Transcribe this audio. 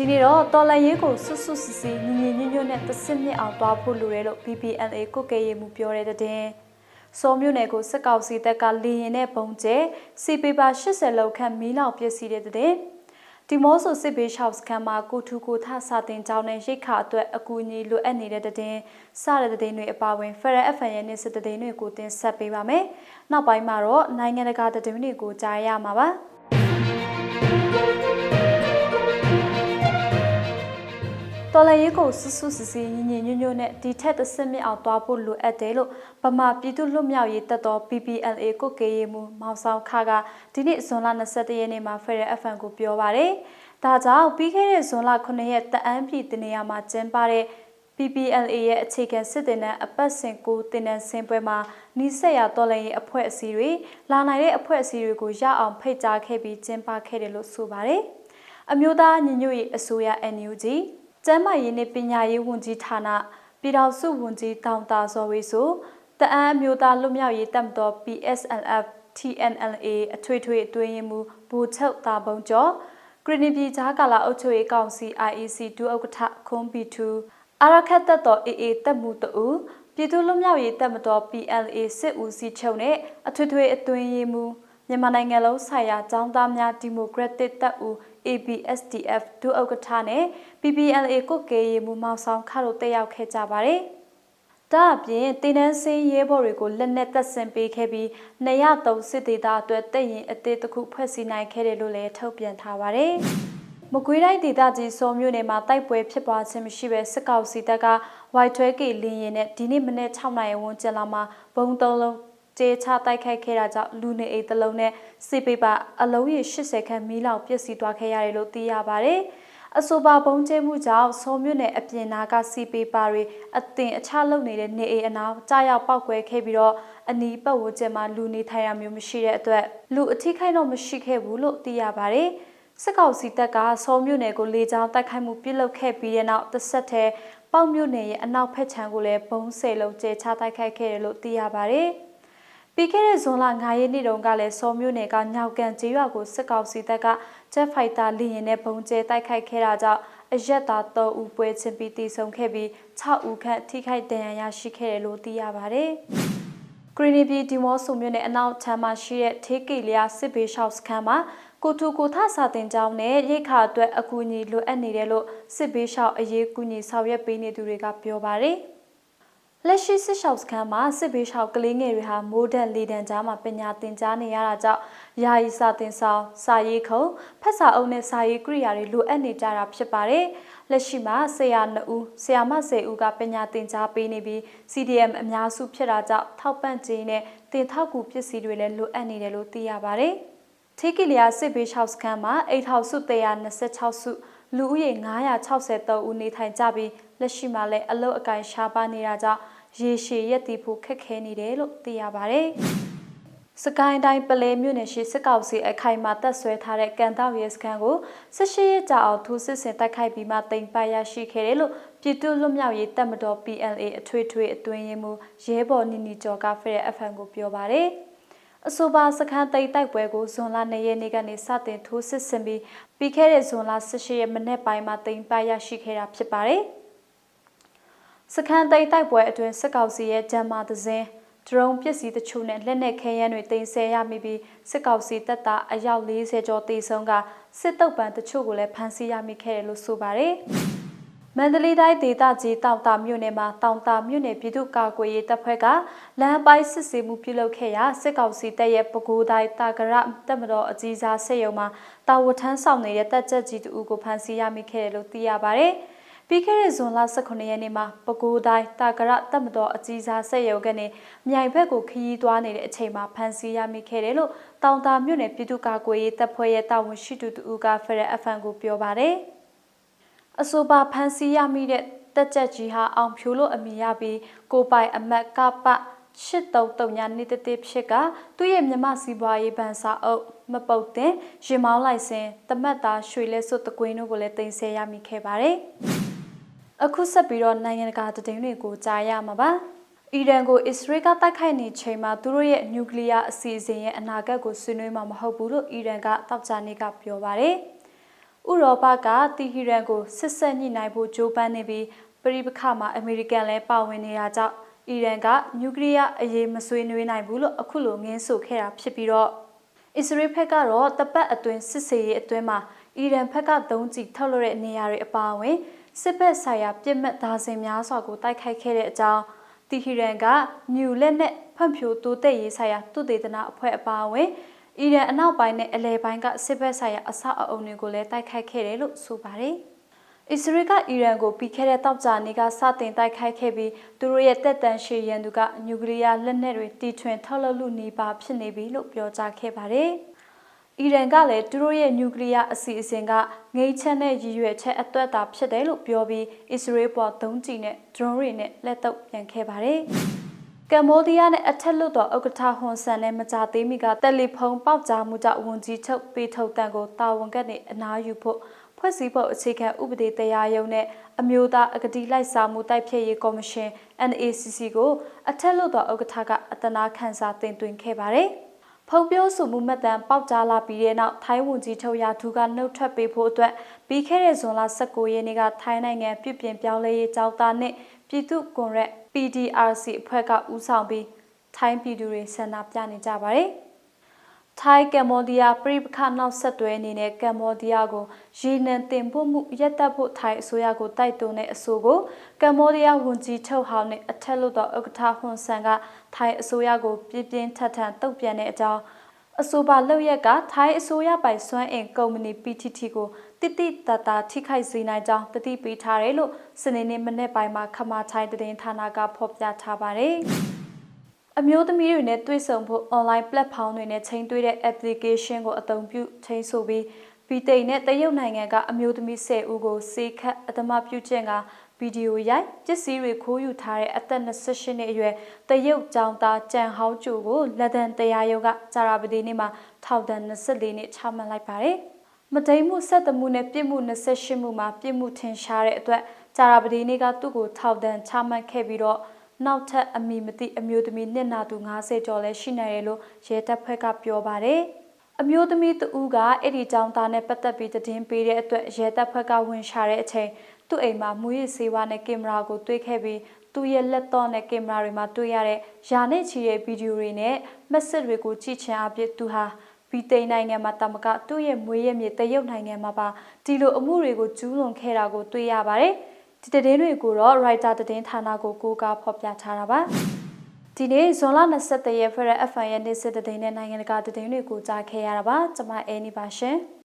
ဒီနေ့တော့တော်လန်ရေးကိုဆွတ်ဆွတ်စစ်စစ်ညီညီညွတ်ညွတ်နဲ့တဆင့်မြင့်အောင်သွားဖို့လိုတယ်လို့ BPLA ကုတ်ကဲရေးမှုပြောတဲ့တဲ့စောမြို့နယ်ကိုစစ်ကောက်စီတက်ကလေရင်နဲ့ပုံကျဲစီပေပါ80လောက်ခန့်မီးလောင်ပစ္စည်းတဲ့တဲ့ဒီမော့ဆိုစစ်ဘေးရှောက်စခန်းမှာကိုထူကိုထစာတင်ကြောင်းနဲ့ရိတ်ခါအတွက်အကူအညီလိုအပ်နေတဲ့တဲ့တင်စတဲ့တဲ့တွေအပါအဝင် Federal FN ရဲ့နေ့စစ်တဲ့တွေကိုတင်ဆက်ပေးပါမယ်။နောက်ပိုင်းမှာတော့နိုင်ငံတကာတဲ့တွေကိုကြားရမှာပါ။ တော်လရေးကိုဆူဆူစီစီညီညီညွတ်ညွတ်နဲ့ဒီထက်သစ်မြင့်အောင်သွားဖို့လိုအပ်တယ်လို့ဗမာပြည်သူ့လွတ်မြောက်ရေးတပ်တော် PPLA ကုတ်ကေရေးမှုမောင်ဆောင်ခါကဒီနေ့ဇွန်လ22ရက်နေ့မှာ Federal FM ကိုပြောပါရယ်။ဒါကြောင့်ပြီးခဲ့တဲ့ဇွန်လ9ရက်တအန်းပြည်တနေရာမှာကျင်းပတဲ့ PPLA ရဲ့အခြေခံစစ်တင်တဲ့အပတ်စဉ်ကိုတင်နန်းစင်ပွဲမှာနီးစက်ရတော်လည်းရဲ့အဖွဲ့အစည်းတွေလာနိုင်တဲ့အဖွဲ့အစည်းတွေကိုရအောင်ဖိတ်ကြားခဲ့ပြီးကျင်းပခဲ့တယ်လို့ဆိုပါတယ်။အမျိုးသားညီညွတ်ရေးအစိုးရ NUG ကျန်းမာရေးနဲ့ပညာရေးဝန်ကြီးဌာနပြည်ထောင်စုဝန်ကြီးတောင်တာဇော်ဝေဆိုတအန်းအမျိုးသားလွတ်မြောက်ရေးတပ်မတော် PSLF TNLA အထွေထွေအတွင်းရေးမှူးဘူချုပ်တာပုံကျော်ဂရနီပြည်ကြားကာလအုပ်ချုပ်ရေးကောင်စီ IEC ဒုဥက္ကဋ္ဌခွန်ဘီ2အာရခတ်တပ်တော် AA တပ်မှုတူပြည်သူ့လွတ်မြောက်ရေးတပ်မတော် PLA စစ်ဦးစီးချုပ်နဲ့အထွေထွေအတွင်းရေးမှူးမြန်မာနိုင်ငံလုံးဆိုင်ရာចောင်းသားများဒီမိုကရက်တစ်တပ်ဦး ABSDF ဒုဥက္ကဋ္ဌနဲ့ PPLA ကုတ်ကေရေးမှူးမောင်ဆောင်ခါတို့တက်ရောက်ခဲ့ကြပါတယ်။ဒါအပြင်တင်းနှန်းစင်းရဲဘော်တွေကိုလက်နက်သက်ဆင်ပေးခဲ့ပြီး203စစ်သေးသားအတွက်တက်ရင်အသေးတစ်ခုဖွဲ့စည်းနိုင်ခဲ့တယ်လို့လည်းထုတ်ပြန်ထားပါတယ်။မကွေးတိုင်းဒေသကြီးစောမြို့နယ်မှာတိုက်ပွဲဖြစ်ပွားခြင်းမရှိဘဲစစ်ကောက်စီတပ်က Y12K လင်းရင်နဲ့ဒီနေ့မနေ့6နိုင်ဝန်းကျင်လောက်မှာဘုံသုံးလုံး ကျေချတိုက်ခိုက်ခဲ့တာကြောင့်လူနေအိမ်တစ်လုံးနဲ့စစ်ပေပါအလုံးရေ80ခန့်မီးလောင်ပျက်စီးသွားခဲ့ရတယ်လို့သိရပါတယ်။အဆိုပါပုံကျဲမှုကြောင့်စောမြို့နယ်အပြင်နာကစီပေပါတွေအတင်အခြားလုံနေတဲ့နေအိမ်အနာကြားရောက်ပောက်ကွဲခဲ့ပြီးတော့အနီးပတ်ဝန်းကျင်မှာလူနေထိုင်ရမျိုးမရှိတဲ့အတွက်လူအထိခိုက်တော့မရှိခဲ့ဘူးလို့သိရပါတယ်။စစ်ကောင်စီတပ်ကစောမြို့နယ်ကိုလေကြောင်းတိုက်ခိုက်မှုပြုလုပ်ခဲ့ပြီးတဲ့နောက်တစ်ဆက်တည်းပေါက်မြို့နယ်ရဲ့အနောက်ဖက်ခြမ်းကိုလည်းဘုံဆယ်လုံးကျဲချတိုက်ခိုက်ခဲ့တယ်လို့သိရပါတယ်။ ပြီးခဲ့တဲ့ဇွန်လ9ရက်နေ့တုန်းကလည်းစောမြို့နယ်ကညောက်ကန်ကျေးရွာကိုစစ်ကောင်စီတပ်ကဂျက်ဖိုက်တာလေယာဉ်နဲ့ပုံကျဲတိုက်ခိုက်ခဲ့တာကြောင့်အရက်သား3ဦးပွဲချင်းပြီးတည်ဆုံခဲ့ပြီး6ဦးခန့်ထိခိုက်ဒဏ်ရာရရှိခဲ့တယ်လို့သိရပါတယ်။ဂရီနီပြည်ဒီမော့ဆိုမြို့နယ်အနောက်ချမ်းမှာရှိတဲ့ထေးကီလျာစစ်ဘေးရှောက်စခန်းမှာကိုထူကိုထစာတင်ကြောင်းနဲ့ရိတ်ခါအတွက်အကူအညီလိုအပ်နေတယ်လို့စစ်ဘေးရှောက်အရေးကူညီဆောင်ရွက်ပေးနေသူတွေကပြောပါတယ်။ လက်ရှိစစ်ရှောက်စခန်းမှာစစ်ဘေးရှောက်ကလေးငယ်တွေဟာမိုးဒက်လေတံကြားမှာပညာသင်ကြားနေရတာကြောင့်ယာယီစာသင်ဆောင်စာရေးခုံဖက်စာအုပ်နဲ့စာရေးကိရိယာတွေလိုအပ်နေကြတာဖြစ်ပါတယ်။လက်ရှိမှာဆရာ2ဦးဆရာမ10ဦးကပညာသင်ကြားပေးနေပြီး CDM အများစုဖြစ်တာကြောင့်ထောက်ပံ့ခြင်းနဲ့တင်ထောက်ကူပစ္စည်းတွေလည်းလိုအပ်နေတယ်လို့သိရပါတယ်။ထေကီလျာစစ်ဘေးရှောက်စခန်းမှာအိတ်ထောက်စု126စုလူဦးရေ963ဦးနေထိုင်ကြပြီး လက်ရှိမှာလည်းအလုတ်အကင်ရှားပါနေတာကြောင့်ရေရှည်ရက်တည်ဖို့ခက်ခဲနေတယ်လို့သိရပါဗျ။စကိုင်းတိုင်းပလဲမြို့နယ်ရှိစစ်ကောင်စီအခိုင်အမာတပ်ဆွဲထားတဲ့ကန်တောက်ရဲစခန်းကို18ရက်ကြာအောင်ထူးစစ်ဆင်တိုက်ခိုက်ပြီးမှတင်ပိုက်ရရှိခဲ့တယ်လို့ပြည်သူ့လွတ်မြောက်ရေးတပ်မတော် PLA အထွေထွေအတွင်းရေးမှူးရဲဘော်နီနီကျော်ကဖရဲ FM ကိုပြောပါရယ်အဆိုပါစခန်းသိမ်းတိုက်ပွဲကိုဇွန်လ2ရက်နေ့ကနေစတင်ထိုးစစ်ဆင်ပြီးပြီးခဲ့တဲ့ဇွန်လ18ရက်မနေ့ပိုင်းမှာတင်ပိုက်ရရှိခဲ့တာဖြစ်ပါတယ်။ စခန်းသိမ်းတိုက်ပွဲအတွင်းစစ်ကောင်စီရဲ့ဂျမ်မာသဇင်းဒရုန်းပစ္စည်းတချို့နဲ့လက်နက်ခဲယမ်းတွေတင်ဆက်ရမိပြီးစစ်ကောင်စီတပ်သားအယောက်40ကျော်တေဆုံးကစစ်တုပ်ပန်တချို့ကိုလည်းဖမ်းဆီးရမိခဲ့တယ်လို့ဆိုပါတယ်။မန္တလေးတိုင်းဒေသကြီးတောင်တာမြို့နယ်မှာတောင်တာမြို့နယ်ပြည်သူ့ကာကွယ်ရေးတပ်ဖွဲ့ကလမ်းပိုင်းစစ်ဆေးမှုပြုလုပ်ခဲ့ရာစစ်ကောင်စီတပ်ရဲ့ပကိုးတိုင်းတာကရတပ်မတော်အကြီးစားစစ်ရုံမှာတာဝထမ်းဆောင်နေတဲ့တပ်ချက်ကြီးတူကိုဖမ်းဆီးရမိခဲ့တယ်လို့သိရပါတယ်။ ပြီးခဲ့တဲ့ဇွန်လ18ရက်နေ့မှာပဲခူးတိုင်းတာကရတပ်မတော်အကြီးစားဆက်ရုံကနေမြိုင်ဘက်ကိုခရီးသွားနေတဲ့အချိန်မှာဖမ်းဆီးရမိခဲ့တယ်လို့တောင်တာမြို့နယ်ပြည်သူ့ကာကွယ်ရေးတပ်ဖွဲ့ရဲ့တာဝန်ရှိသူတူကဖရယ်အဖန်ကိုပြောပါတယ်။အဆိုပါဖမ်းဆီးရမိတဲ့တက်ကြက်ကြီးဟာအောင်ဖြိုးလို့အမိရပြီးကိုပိုင်အမတ်ကပရှစ်တုံတုံညာနေတတိဖြစ်ကသူ့ရဲ့မြမစီးပွားရေးဗန်စာအုပ်မပုတ်တင်ရင်မောင်းလိုက်စဉ်တမတ်သားရွှေလဲစွတ်တကွင်းတို့ကိုလည်းတင်ဆက်ရမိခဲ့ပါတယ်။ အခုဆက်ပြီးတော့နိုင်ငံတကာသတင်းတွေကိုကြားရမှာပါ။အီရန်ကိုအစ္စရေးကတိုက်ခိုက်နေချိန်မှာသူတို့ရဲ့နျူကလ িয়ার အစီအစဉ်ရဲ့အနာဂတ်ကိုဆွေးနွေးမှာမဟုတ်ဘူးလို့အီရန်ကတောက်ကြနေကပြောပါတယ်။ ဥရောပကတီဟီရန်ကိုစစ်ဆက်ညှိနှိုင်းဖို့ကြိုးပမ်းနေပြီးပြည်ပခါမှာအမေရိကန်လည်းပါဝင်နေတာကြောင့်အီရန်ကနျူကလ িয়ার အရေးမဆွေးနွေးနိုင်ဘူးလို့အခုလိုငင်းဆိုခဲ့တာဖြစ်ပြီးတော့အစ္စရေးဘက်ကတော့တပတ်အတွင်းစစ်စေးရေးအတွင်းမှာအီရန်ဘက်ကသုံးကြည့်ထုတ်လွှတ်တဲ့နေရာတွေအပါအဝင် စစ်ဘက်ဆိုင်ရာပြစ်မှတ်သားစင်များစွာကိုတိုက်ခိုက်ခဲ့တဲ့အကြောင်းတီဟီရန်ကမြူလက်နဲ့ဖွံ့ဖြိုးတိုးတက်ရေးဆိုင်ရာသုတေသနအဖွဲ့အပါအဝင်အီရန်အနောက်ပိုင်းနဲ့အလဲပိုင်းကစစ်ဘက်ဆိုင်ရာအဆောက်အအုံတွေကိုလည်းတိုက်ခိုက်ခဲ့တယ်လို့ဆိုပါတယ်။အစ္စရေးကအီရန်ကိုပြီးခဲ့တဲ့တောက်ကြနေ့ကစတင်တိုက်ခိုက်ခဲ့ပြီးသူတို့ရဲ့တက်တန်ရှည်ရန်သူကနျူကလ িয়ার လက်နက်တွေတီထွင်ထုတ်လုပ်လို့နေပါဖြစ်နေပြီလို့ပြောကြားခဲ့ပါတယ်။ အီရန်ကလည်းသူတို့ရဲ့နျူကလ িয়ার အစီအစဉ်ကငိမ့်ချက်နဲ့ရည်ရွယ်ချက်အတွက်တာဖြစ်တယ်လို့ပြောပြီးအစ္စရေးပေါ်သုံးကြည့်နဲ့ drone တွေနဲ့လက်တော့ပြန်ခဲ့ပါတယ်။ကမ္ဘောဒီးယားနဲ့အထက်လွတ်တော်ဥက္ကဋ္ဌဟွန်ဆန်နဲ့မကြသေးမီကတယ်လီဖုန်းပေါက်ကြားမှုကြောင့်ဝန်ကြီးချုပ်ပေထုတ်တန်ကိုတာဝန်ကနေအနားယူဖို့ဖွဲ့စည်းပုံအခြေခံဥပဒေတရားရုံးနဲ့အမျိုးသားအကတိလိုက်စားမှုတိုက်ဖျက်ရေးကော်မရှင် NACC ကိုအထက်လွတ်တော်ဥက္ကဋ္ဌကအတနာခန်းစာတင်သွင်းခဲ့ပါတယ်။ ဖုံပြောဆိုမှုမှတ်တမ်းပေါက်ကြားလာပြီးတဲ့နောက်ထိုင်းဝန်ကြီးချုပ်ရာထူးကနှုတ်ထွက်ပေးဖို့အတွက်ပြီးခဲ့တဲ့ဇွန်လ19ရက်နေ့ကထိုင်းနိုင်ငံပြည်ပြင်ပြောင်းလဲရေးကြောင်းသားနဲ့ပြည်သူ့ကွန်ရက် PDRC အဖွဲ့ကဦးဆောင်ပြီးထိုင်းပြည်သူတွေဆန္ဒပြနေကြပါတယ်။ ထိုင်းကမ္ဘောဒီးယားပြည်ပခနောက်ဆက်တွဲအနေနဲ့ကမ္ဘောဒီးယားကိုရေနံတင်ပို့မှုရပ်တန့်ဖို့ထိုင်းအစိုးရကိုတိုက်တွန်းတဲ့အဆိုကိုကမ္ဘောဒီးယားဝန်ကြီးချုပ်ဟောင်းနဲ့အထက်လွှတ်တော်ဥက္ကဋ္ဌဟွန်ဆန်ကထိုင်းအစိုးရကိုပြင်းပြင်းထန်ထန်တုံ့ပြန်တဲ့အကြောင်းအဆိုပါလောက်ရက်ကထိုင်းအစိုးရပိုင်စွမ်းအင်ကုမ္ပဏီ PTT ကိုတိတိတတ်တာထိခိုက်စေနိုင်ကြောင်းတတိပေးထားတယ်လို့စနေနေ့မနေ့ပိုင်းမှာခမာချိုင်းသတင်းဌာနကဖော်ပြထားပါတယ်။ အမျိုးသမီးတွေနဲ့တွေ့ဆုံဖို့ online platform တွေနဲ့ချိန်တွေ့တဲ့ application ကိုအသုံးပြုချိန်ဆိုပြီးဗီတိန်နဲ့တရုတ်နိုင်ငံကအမျိုးသမီး10ဦးကိုစေခတ်အသမပြုကျင့်ကဗီဒီယိုရိုက်ပစ္စည်းတွေခိုးယူထားတဲ့အသက်28နှစ်အရွယ်တရုတ်ကျောင်းသားကြံဟောင်းကျိုကိုလက်ဒန်တရားရုံးကကြာရာပတိနေ့မှာထောက်ဒဏ်24နှစ်ချမှတ်လိုက်ပါတယ်။မတိမ်မှုဆက်တမှုနဲ့ပြစ်မှု28မှုမှာပြစ်မှုထင်ရှားတဲ့အတွက်ကြာရာပတိနေ့ကသူ့ကိုထောက်ဒဏ်ချမှတ်ခဲ့ပြီးတော့ နောက်ထပ်အမိမသိအမျိုးသမီးနှစ်နာသူ90ကျော်လည်းရှိနေတယ်လို့ရဲတပ်ဖွဲ့ကပြောပါတယ်။အမျိုးသမီးတဦးကအဲ့ဒီကြောင်းသားနဲ့ပတ်သက်ပြီးသတင်းပေးတဲ့အတွက်ရဲတပ်ဖွဲ့ကဝင်ရှာတဲ့အချိန်သူ့အိမ်မှာမူရစ်ဆေးဝါးနဲ့ကင်မရာကိုတွေ့ခဲ့ပြီးသူ့ရဲ့လက်တော့နဲ့ကင်မရာတွေမှာတွေ့ရတဲ့ယာနဲ့ချီတဲ့ဗီဒီယိုတွေနဲ့မက်ဆေ့တွေကိုကြည့်ချင်အဖြစ်သူဟာဗီတိန်နိုင်ငံမှာတမကသူ့ရဲ့မွေးရမြေတရုတ်နိုင်ငံမှာပါဒီလိုအမှုတွေကိုကျူးလွန်ခဲ့တာကိုတွေ့ရပါတယ်။ ဒီသတင်းတွေကိုတော့ writer သတင်းဌာနကိုကိုးကားဖော်ပြထားတာပါ။ဒီနေ့ဇွန်လ23ရက်ဖရက် FN ရဲ့နေ့စစ်တဲ့နဲ့နိုင်ငံတကာသတင်းတွေကိုကြားခဲ့ရတာပါကျွန်မအဲနီပါရှင်